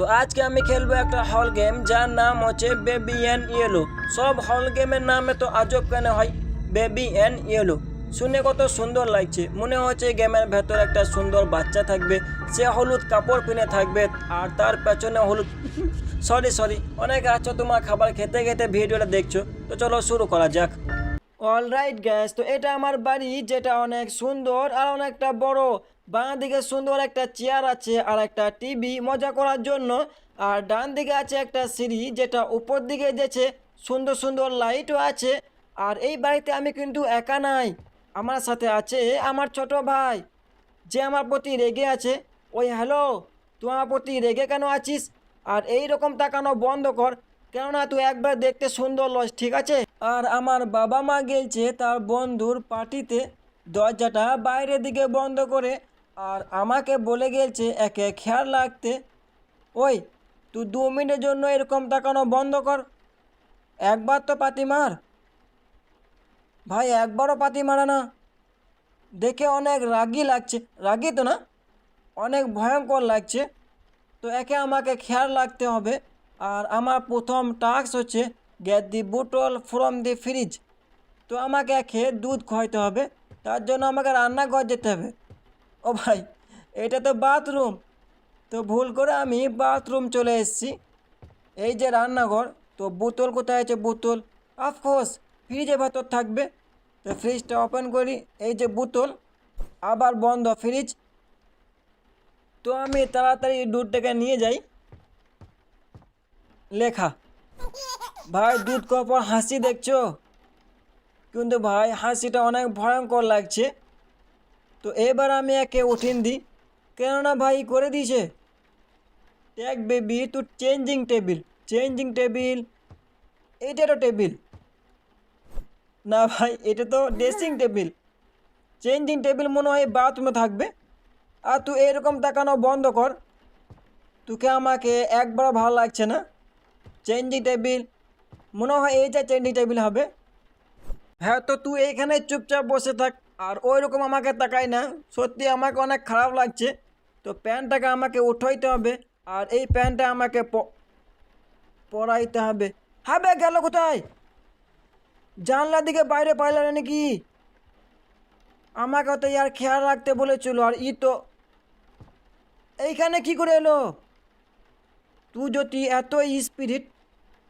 তো আজকে আমি খেলব একটা হল গেম, যার নাম হচ্ছে বেবি অ্যান্ড ইয়েলো। সব হল গেমের নামে তো আজব কেন হয়? Baby and yellow. শুনে কত সুন্দর লাগছে। মনে হচ্ছে গেমের ভেতর একটা সুন্দর বাচ্চা থাকবে। সে হলুদ কাপড় পিনে থাকবে আর তার পেছনে হলুদ সরি সরি অনেক আছো, তোমার খাবার খেতে খেতে ভিডিওটা দেখছ। তো চলো শুরু করা যাক। অল রাইট গ্যাস তো এটা আমার বাড়ি, যেটা অনেক সুন্দর আর অনেকটা বড়। বাঁ দিকে সুন্দর একটা চেয়ার আছে আর একটা টিভি মজা করার জন্য। আর ডান দিকে আছে একটা সিঁড়ি যেটা উপর দিকে যেছে সুন্দর সুন্দর লাইটও আছে। আর এই বাড়িতে আমি কিন্তু একা নাই, আমার সাথে আছে আমার ছোট ভাই, যে আমার প্রতি রেগে আছে। ওই হ্যালো তুই আমার প্রতি রেগে কেন আছিস? আর এই রকম তাকানো বন্ধ কর? কেননা তুই একবার দেখতে সুন্দর লস, ঠিক আছে? আর আমার বাবা মা গেলছে তার বন্ধুর পার্টিতে দরজাটা বাইরের দিকে বন্ধ করে। আর আমাকে বলে গেলছে, একে খেয়াল রাখতে। ওই, তুই দু মিনিটের জন্য এরকম তাকানো বন্ধ কর? একবার তো পাতি মার। ভাই, একবারও পাতি মারা না। দেখে অনেক রাগি লাগছে। রাগি তো না, অনেক ভয়ঙ্কর লাগছে। তো একে আমাকে খেয়াল রাখতে হবে। আর আমার প্রথম টাস্ক হচ্ছে, get the bottle from the fridge. তো আমাকে একে দুধ খাওয়াইতে হবে, তার জন্য আমাকে রান্নাঘর যেতে হবে। ও ভাই, এটা তো বাথরুম। তো ভুল করে আমি বাথরুম চলে এসেছি। এই যে রান্নাঘর, তো বোতল কোথায় আছে বোতল? অফকোর্স ফ্রিজে ভেতর থাকবে। তো ফ্রিজটা ওপেন করি, এই যে বোতল, আবার বন্ধ ফ্রিজ তো আমি তাড়াতাড়ি দুধটাকে নিয়ে যাই। লেখা, ভাই, দুধ খাওয়ার পর হাসি দেখছ? কিন্তু ভাই, হাসিটা অনেক ভয়ঙ্কর লাগছে। তো এবার আমি একে উঠিন দিই কেননা ভাই করে দিয়েছে। Tag baby to changing table changing table এইটা তো টেবিল না ভাই, এটা তো ড্রেসিং টেবিল চেঞ্জিং টেবিল মনে হয় বাথরুমে থাকবে। আর তুই এরকম তাকানো বন্ধ কর। তোকে আমাকে একবার ভালো লাগছে না। চেঞ্জিং টেবিল মনে হয় এইটা চেঞ্জিং টেবিল হবে। হ্যাঁ তো তুই এইখানে চুপচাপ বসে থাক। আর ওই রকম আমাকে তাকাই না। সত্যি আমাকে অনেক খারাপ লাগছে। তো প্যান্টটাকে আমাকে উঠাইতে হবে আর এই প্যান্টটা আমাকে পরাইতে হবে। হবে গেল কোথায়? জানলার দিকে বাইরে পাইল নাকি আমাকে তো ইয়ার খেয়াল রাখতে বলেছিল আর ই তো এইখানে কি করে এলো? তুই যদি এত স্পিরিট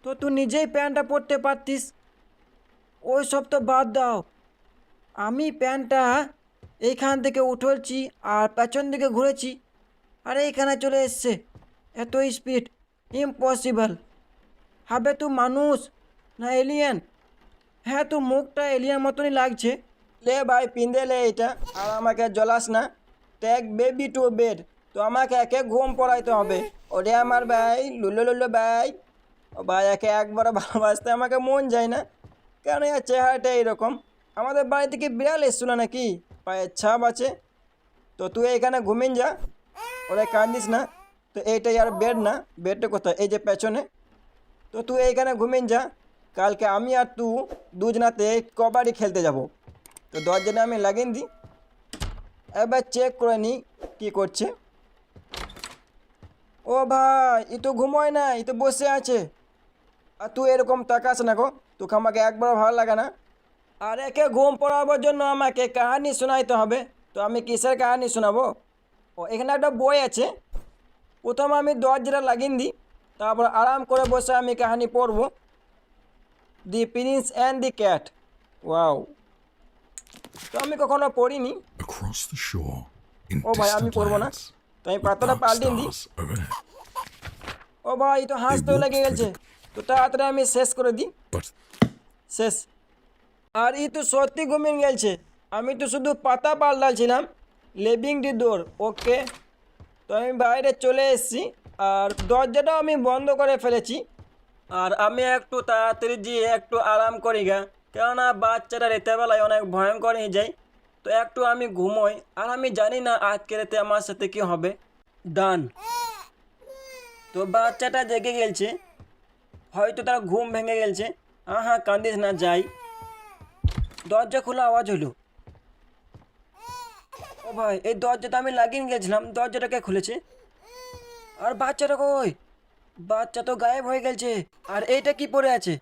তো তুই নিজেই প্যান্টটা পরতে পারতিস। ওই সব তো বাদ দাও। আমি প্যান্টটা এইখান থেকে উঠলছি আর পেছন দিকে ঘুরেছি। আর এইখানে চলে এসছে। এত স্পিড ইম্পসিবল হবে তুই মানুষ না এলিয়েন হ্যাঁ তো মুখটা এলিয়ান মতনই লাগছে। লে ভাই, পিঁধে লে এটা। আর আমাকে জ্বলাস না। ট্যাগ বেবি টু বেড তো আমাকে একে ঘুম পড়াইতে হবে। ওরে আমার ভাই, লুলো লুলো ভাই। ও ভাই, একে একবার ভালোবাসতে আমাকে মন যায় না। কেন এর চেহারাটা এইরকম? আমাদের বাড়ি থেকে বিড়াল এসছিল নাকি? পায়ের ছাপ আছে। তো তুই এখানে ঘুমিন যা। ওরা কান্দিস না। তো এইটাই আর বেড না। বেডটা কোথায়? এই যে পেছনে। তো তুই এইখানে ঘুমিন যা। কালকে আমি আর তু দুজনাতে কবাডি খেলতে যাব। তো দরজাটা আমি লাগিয়ে দিই। এবার চেক করে নিই কী করছে। ও ভাই ই তো ঘুমোয় না ই তো বসে আছে। আর তুই এরকম তাকাস না গো। তোকে আমাকে একবার ভালো লাগে না। আর একে ঘুম পড়াবার জন্য আমাকে কাহানি শোনাইতে হবে? তো আমি কিসের কাহানি শোনাবো? ও এখানে একটা বই আছে। প্রথম আমি দরজাটা লাগিয়ে দিই তারপর আরাম করে বসে আমি কাহানি পড়ব। The prince and the cat. Wow. তো আমি কখনো পড়িনি। ও ভাই আমি পড়ব না। তো আমি পাতাটা পাল্টিয়ে দিই। ও ভাই তো হাসতেও লেগে গেছে। তো তাড়াতাড়ি আমি শেষ করে দিই। শেষ। আর ই তো সত্যি ঘুমিয়ে গেছে আমি তো শুধু পাতা পাল্টালছিলাম লিভিং দি ডোর, ওকে। তো আমি বাইরে চলে এসেছি আর দরজাটাও আমি বন্ধ করে ফেলেছি। আর আমি একটু তাড়াতাড়ি গিয়ে একটু আরাম করি গা। কেননা বাচ্চাটা রেতেবেলায় অনেক ভয়ঙ্কর হয়ে যায়। তো একটু আমি ঘুমোই। আর আমি জানি না আজকে রাতে আমার সাথে কী হবে। ডান। তো বাচ্চাটা জেগে গেছে হয়তো তার ঘুম ভেঙে গেছে হ্যাঁ হ্যাঁ কান্দিস না, যাই। দরজা খোলা আওয়াজ হলো। ও ভাই, এই দরজাটা আমি লাগিয়ে গেছিলাম দরজাটাকে খুলেছে? আর বাচ্চাটা কই? বাচ্চা তো গায়েব হয়ে গেছে, আর এইটা কি পড়ে আছে?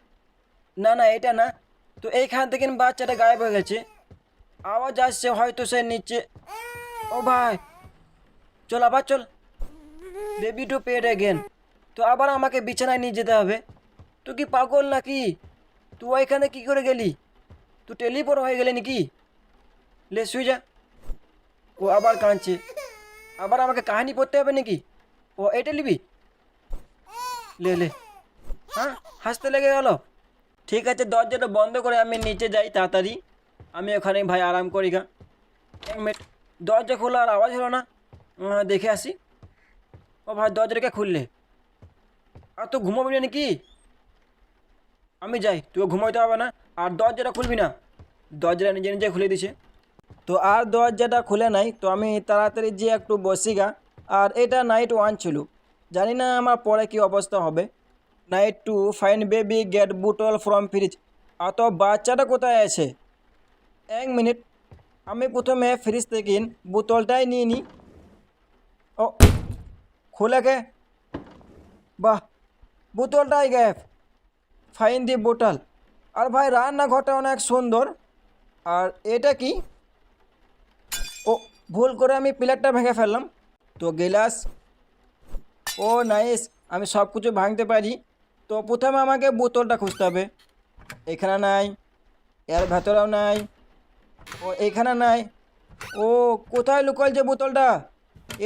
না না এটা না। তো এইখান থেকে বাচ্চাটা গায়েব হয়ে গেছে। আওয়াজ আসছে, হয়তো সে নিচে। ও ভাই, চল আবার চল। বেবি টু পেড এগেন তো আবার আমাকে বিছানায় নিয়ে যেতে হবে। তুই কি পাগল নাকি? তুই এখানে কি করে গেলি? তুই টেলিপোর হয়ে গেলে নাকি লে শুয়ে যা ও আবার কাঁদছে আবার আমাকে কাহিনী পড়তে হবে নাকি ও এটা নিবি লে লে হ্যাঁ হাসতে লেগে গেল ঠিক আছে দরজাটা বন্ধ করে আমি নিচে যাই তাড়াতাড়ি আমি ওখানে ভাই আরাম করি গা এক মিনিট দরজা খোলা আর আওয়াজ হলো না দেখে আসি ও ভাই দরজাটাকে খুললে আর তো ঘুমাবি না নাকি আমি যাই তুই ঘুমাইতে হবে না আর দরজাটা খুলবি না। দরজাটা নিজে নিজে খুলে দিছে। তো আর দরজাটা খুলে নাই, তো আমি তাড়াতাড়ি যে একটু বসি গা আর এটা নাইট ওয়ান ছিল। জানি না আমার পরে কি অবস্থা হবে। Night two find baby get bottle from fridge আর তো বাচ্চাটা কোথায় আছে? এক মিনিট আমি প্রথমে ফ্রিজ থেকে বোতলটাই নিয়ে নিই ও, খুলে কে? বাহ বোতলটাই গ্যাপ ফাইন দি বোতল আর ভাই, রান্নাঘরটা অনেক সুন্দর। আর এটা কি? ও, ভুল করে আমি প্লেটটা ভেঙে ফেললাম। তো গেলাস। Oh, nice. আমি সব কিছু ভাঙতে পারি। তো প্রথমে আমাকে বোতলটা খুঁজতে হবে। এখানে নাই। এর ভেতরেও নাই। ও, এখানে নাই। ও, কোথায় লুকাল যে বোতলটা?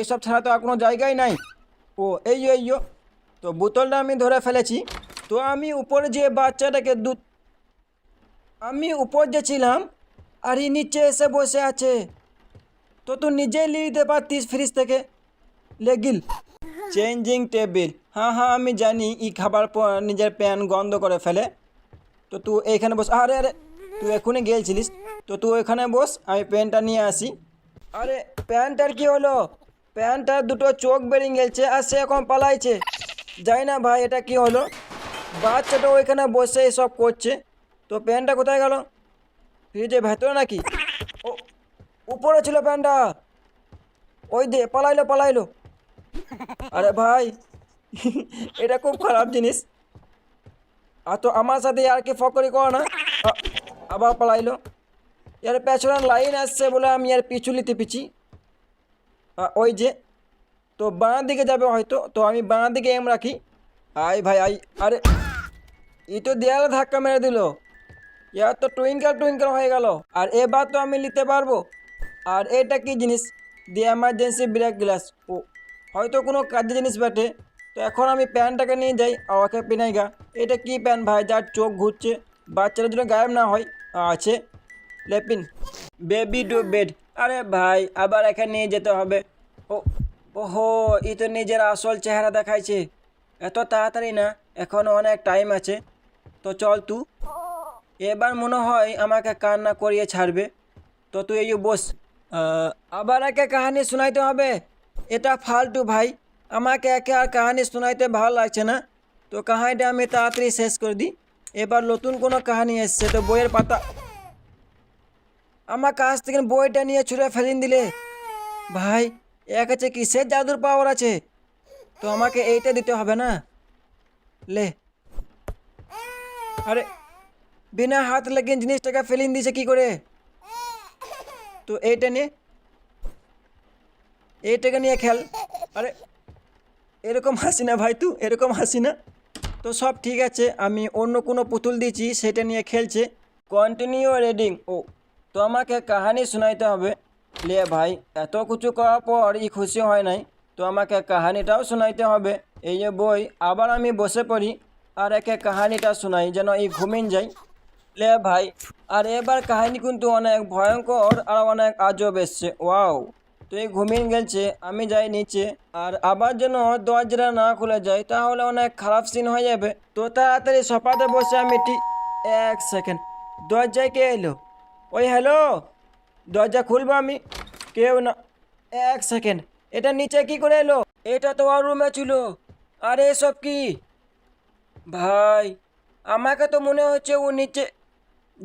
এসব ছাড়া তো আর কোনো জায়গায় নাই। ও, এই এই তো বোতলটা আমি ধরে ফেলেছি। তো আমি উপরে যে বাচ্চাটাকে দুধ আমি উপর ছিলাম আর ই নিচে এসে বসে আছে। তো তুই নিজেই নিয়ে দিতে পারতিস ফ্রিজ থেকে। লেগিল চেঞ্জিং টেবিল হ্যাঁ হ্যাঁ আমি জানি ই খাবার পর নিজের প্যান গন্ধ করে ফেলে। তো তুই এইখানে বস। আরে আরে, তুই এখনই গেলছিলিস। তো তুই ওইখানে বস, আমি প্যানটা নিয়ে আসি। আরে প্যান্টটার কি হলো? প্যান্টটার দুটো চোখ বেরিয়ে গেছে আর সে এখন পালাইছে। যাই না ভাই, এটা কি হলো? বাচ্চাটা ওইখানে বসে এসব করছে। তো প্যান্টটা কোথায় গেল? ফ্রিজের ভেতরে নাকি? ও, উপরে ছিল প্যান্টটা। ওই দে, পালাইলো পালাইলো। আরে ভাই, এটা খুব খারাপ জিনিস। আর তো আমার সাথে আর কি ফকরি করো না। আবার পালাইলো। এর পেছনে লাইন আসছে বলে আমি আর পিছু নিতে পিছি। ওই যে, তো বাঁ দিকে যাবে হয়তো, তো আমি বাঁ দিকে এম রাখি। আই ভাই আই আরে, ই তো দেয়ালে ধাক্কা মেরে দিল। ইয়ার তো টুইঙ্কেল টুইঙ্কেল হয়ে গেল। আর এবার তো আমি নিতে পারব। আর এটা কি জিনিস? দিয়ে এমার্জেন্সি ব্রেক গ্লাস ও, হয়তো কোনো কাজের জিনিস বটে। তো এখন আমি প্যানটাকে নিয়ে যাই আর ওকে পিনাই গা এটা কি প্যান ভাই? যার চোখ ঘুরছে। বাচ্চারা জন্য গায়েব না হয়? আছে। লেপিন। Baby to bed. আরে ভাই, আবার এখানে নিয়ে যেতে হবে। ও, ওহো, ই তো নিজের আসল চেহারা দেখাইছে। এত তাড়াতাড়ি না? এখনও অনেক টাইম আছে। তো চল তু। এবার মনে হয় আমাকে কান্না করিয়ে ছাড়বে। তো তুই এই বস আবার একে কাহানি শোনাইতে হবে। এটা ফালতু ভাই, আমাকে একে আর কাহানি শোনাইতে ভালো লাগছে না। তো কাহানিটা আমি তাড়াতাড়ি শেষ করে দিই। এবার নতুন কোনো কাহানি এসছে, তো বইয়ের পাতা। আমার কাছ থেকে বইটা নিয়ে ছুঁড়ে ফেলিন দিলে। ভাই, এক আছে কিসের জাদুর পাওয়ার আছে? তো আমাকে এইটা দিতে হবে না। লে। আরে বিনা হাত লাগিয়ে জিনিসটাকে ফেলিন দিয়েছে কি করে তো এইটা নিয়ে এইটাকে নিয়ে খেল আরে এরকম হাসি না ভাই তুই এরকম হাসি না তো সব ঠিক আছে আমি অন্য কোনো পুতুল দিয়েছি সেটা নিয়ে খেলছে কন্টিনিউ রিডিং ও তো আমাকে কাহানি শোনাইতে হবে লে ভাই এত কিছু করার পর ই খুশি হয় নাই তো আমাকে কাহানিটাও শোনাইতে হবে এই যে বই আবার আমি বসে পড়ি আর একে কাহানিটা শোনাই যেন এই ঘুমিন যাই লে ভাই। আর এবার কাহিনী কিন্তু অনেক ভয়ঙ্কর আর অনেক আজব এসছে। ওয়াও তো এই ঘুমিয়ে গেছে আমি যাই নিচে। আর আবার যেন দরজাটা না খুলে যায়, তাহলে অনেক খারাপ সিন হয়ে যাবে। তো তাড়াতাড়ি সপাতে বসে আমি ঠিক এক সেকেন্ড দরজায় কে এলো? ওই হ্যালো? দরজা খুলবো আমি? কেউ না এক সেকেন্ড এটা নিচে কি করে এলো? এটা তো আর রুমে ছিল। আরে এসব কি? ভাই, আমাকে তো মনে হচ্ছে ও নিচে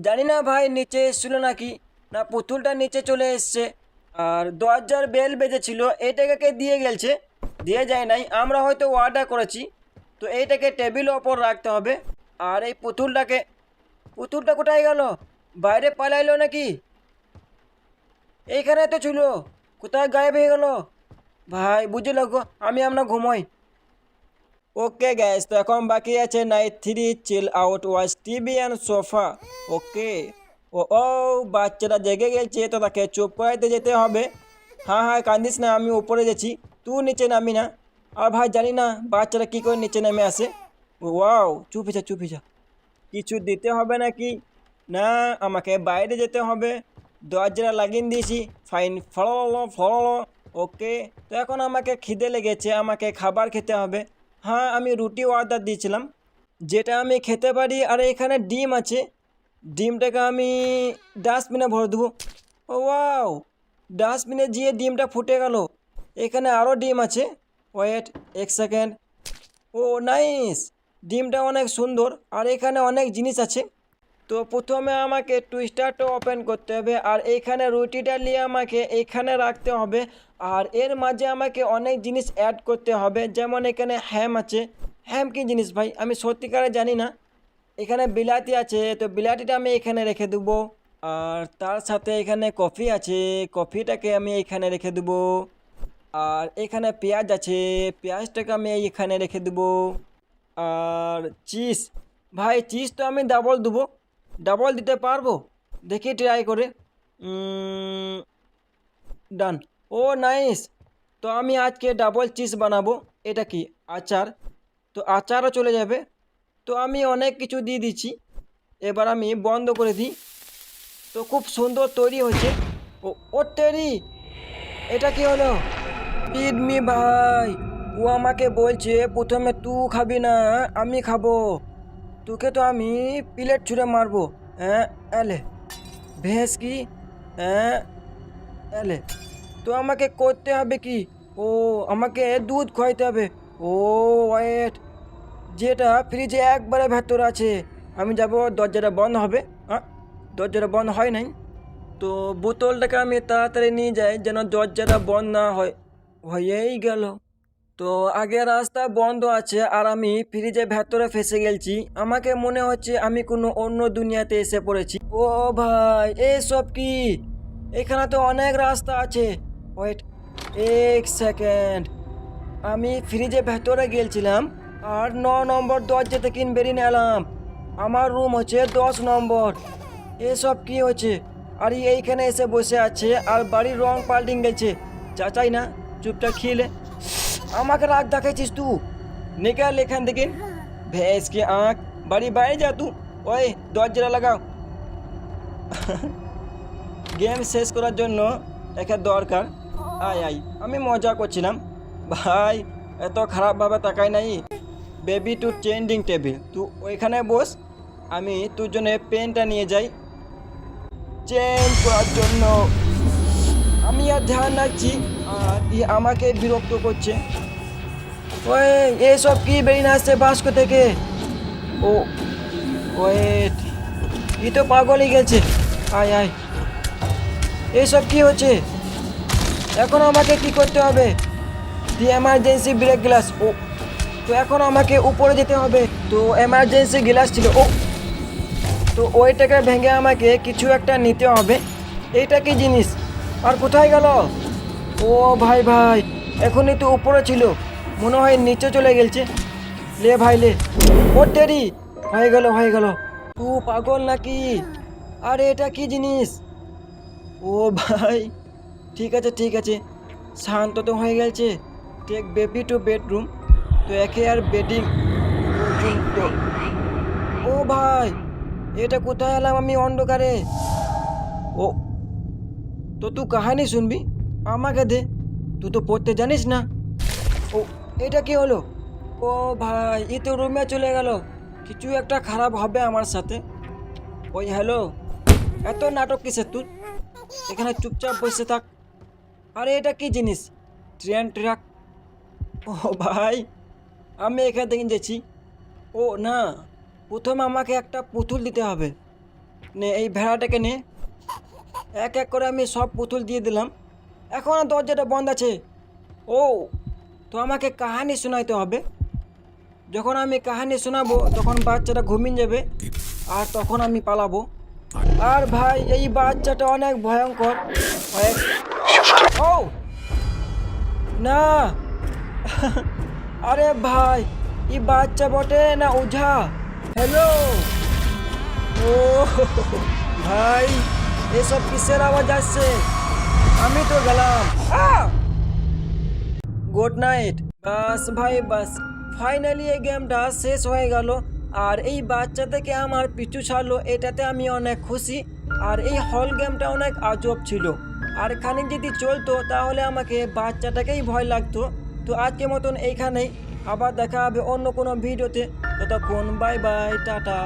জানি না ভাই, নিচে এসেছিল নাকি? না, পুতুলটা নিচে চলে এসছে। আর দরজার বেল বেজেছিল, এটাকে কে দিয়ে গেলছে? দিয়ে যায় নাই, আমরা হয়তো অর্ডার করেছি। তো এইটাকে টেবিল ওপর রাখতে হবে। আর এই পুতুলটাকে, পুতুলটা কোথায় গেল? বাইরে পালাইলো নাকি? এইখানে তো ছিল, কোথায় গায়েব হয়ে গেল? ভাই, বুঝলো গো, আমি আমরা ঘুমোই। ওকে গ্যাস তো এখন বাকি আছে night three chill out watch TV and sofa okay oh oh বাচ্চারা জেগে গেছে, তো তাকে চুপ করাইতে যেতে হবে। হ্যাঁ হ্যাঁ কান্দিস না, আমি উপরে গেছি তুই নিচে নামি না। আর ভাই, জানি না বাচ্চারা কী করে নিচে নেমে আসে। ওয়াও, চুপ যা চুপ যা। কিছু দিতে হবে নাকি? না, আমাকে বাইরে যেতে হবে। দরজাটা লাগিয়ে দিয়েছি। ফাইন ফলো ফলো ওকে তো এখন আমাকে খিদে লেগেছে, আমাকে খাবার খেতে হবে। হ্যাঁ আমি রুটি অর্ডার দিয়েছিলাম। যেটা আমি খেতে পারি, আর এখানে ডিম আছে। ডিমটাকে আমি ডাস্টবিনে ভরে দেবো। Oh, wow! ডাস্টবিনে গিয়ে ডিমটা ফুটে গেল। এখানে আরও ডিম আছে। ওয়েট, এক সেকেন্ড। ও, নাইস! ডিমটা অনেক সুন্দর, আর এখানে অনেক জিনিস আছে। তো প্রথমে আমাকে টুইস্টারটা ওপেন করতে হবে আর এইখানে রুটিটা নিয়ে আমাকে এইখানে রাখতে হবে আর এর মাঝে আমাকে অনেক জিনিস অ্যাড করতে হবে, যেমন এখানে হ্যাম আছে। হ্যাম কি জিনিস ভাই? আমি সত্যিকারে জানি না। এখানে বিলাতি আছে, তো বিলাতিটা আমি এখানে রেখে দেবো। আর তার সাথে এখানে কফি আছে, কফিটাকে আমি এখানে রেখে দেবো। আর এখানে পেঁয়াজ আছে, পেঁয়াজটাকে আমি এখানে রেখে দেবো। আর চিজ, ভাই চিজ তো আমি ডাবল দেবো। ডাবল দিতে পারব? দেখি ট্রাই করে। ডান ও নাইস তো আমি আজকে ডাবল চিজ বানাবো। এটা কি? আচার। তো আচারও চলে যাবে। তো আমি অনেক কিছু দিয়ে দিচ্ছি। এবার আমি বন্ধ করে দিই। তো খুব সুন্দর তৈরি হয়েছে। ও ও তেরি এটা কি হলো? মি ভাই। ও আমাকে বলছে, প্রথমে তুই খাবি না, আমি খাব। তোকে তো আমি প্লেট ছুঁড়ে মারবো। এলে। ভেস কি? হ্যাঁ এলে। তো আমাকে করতে হবে কি? ও, আমাকে দুধ খাইতে হবে। Oh, wait. যেটা ফ্রিজে একবারে ভেতর আছে। আমি যাব, দরজাটা বন্ধ হবে। হ্যাঁ দরজাটা বন্ধ হয় নাই। তো বোতলটাকে আমি তাড়াতাড়ি নিয়ে যাই, যেন দরজাটা বন্ধ না হয়। হয়েই গেল। তো আগে রাস্তা বন্ধ আছে আর আমি ফ্রিজের ভেতরে ফেসে গেছি আমাকে মনে হচ্ছে আমি কোনো অন্য দুনিয়াতে এসে পড়েছি। ও ভাই এসব কি? এখানে তো অনেক রাস্তা আছে। ওয়েট এক সেকেন্ড আমি ফ্রিজে ভেতরে গেছিলাম আর ন নম্বর দরজা থেকে বেরিয়ে এলাম আমার রুম হচ্ছে দশ নম্বর। এসব কি হচ্ছে? আর এইখানে এসে বসে আছে আর বাড়ির রং পাল্টিং গেছে চাচাই না চুপটা খেলে আমাকে রাগ দেখাইছিস তু? নিকাল এখান থেকে ভেস কি আঁক? বাড়ি বাইরে যা তু। ওই, দরজাটা লাগাও। গেম শেষ করার জন্য একে দরকার। আয় আয়, আমি মজা করছিলাম। ভাই, এত খারাপভাবে তাকাই নাই। Baby to changing table. তুই ওইখানে বস। আমি তোর জন্য পেনটা নিয়ে যাই। চেঞ্জ করার জন্য। আমি আর ধ্যান রাখছি, আর আমাকে বিরক্ত করছে। ওই এসব কি বেরিয়ে আসছে বাস্ক থেকে? ও ওয়েট ই তো পাগলই গেছে। আয় আয়। এইসব কি হচ্ছে? এখন আমাকে কি করতে হবে? দি এমার্জেন্সি ব্রেক গ্লাস ও, তো এখন আমাকে উপরে যেতে হবে। তো এমার্জেন্সি গ্লাস ছিল, ও, তো ওইটাকে ভেঙে আমাকে কিছু একটা নিতে হবে। এইটা কি জিনিস? আর কোথায় গেল? ও ভাই ভাই, এখনই তো উপরে ছিল। মনে হয় নিচে চলে গেছে লে ভাই লে ও টেরি হয়ে গেল হয়ে গেল। তু পাগল নাকি? আরে এটা কি জিনিস? ও ভাই, ঠিক আছে ঠিক আছে। শান্ত তো হয়ে গেছে টেক বেবি টু বেডরুম। তো একে আর বেডিং ও ভাই, এটা কোথায় এলাম আমি অন্ধকারে? ও তো তুই কাহানি শুনবি? আমাকে দে। তুই তো পড়তে জানিস না। ও, এটা কি হলো? ও ভাই, এ তো রুমে চলে গেল। কিছু একটা খারাপ হবে আমার সাথে। ওই হ্যালো, এত নাটক কিসের তুই? এখানে চুপচাপ বসে থাক। আরে, এটা কি জিনিস? Train, truck? ও ভাই, আমি এখান থেকে যাচ্ছি। ও না, প্রথমে আমাকে একটা পুতুল দিতে হবে। নে, এই ভেড়াটাকে নে। এক এক করে আমি সব পুতুল দিয়ে দিলাম। এখন আর দরজাটা বন্ধ আছে। ও, তো আমাকে কাহানি শোনাইতে হবে। যখন আমি কাহানি শোনাবো, তখন বাচ্চাটা ঘুমিয়ে যাবে আর তখন আমি পালাবো। আর ভাই, এই বাচ্চাটা অনেক ভয়ঙ্কর। ও! না। আরে ভাই এই বাচ্চা বটে না ওঝা হ্যালো ও, ভাই। এসব কিসের আওয়াজ আসছে? আমি তো গেলাম। গুড নাইট বাস ভাই, বাস। ফাইনালি এই গেমটা শেষ হয়ে গেল। আর এই বাচ্চা থেকে আমার পিছু ছাড়লো, এটাতে আমি অনেক খুশি। আর এই হল গেমটা অনেক আজব ছিল। আর খানিক যদি চলতো, তাহলে আমাকে বাচ্চাটাকেই ভয় লাগতো। তো আজকে মতন এইখানেই। আবার দেখা হবে অন্য কোনো ভিডিওতে। ততক্ষণ বাই বাই টাটা।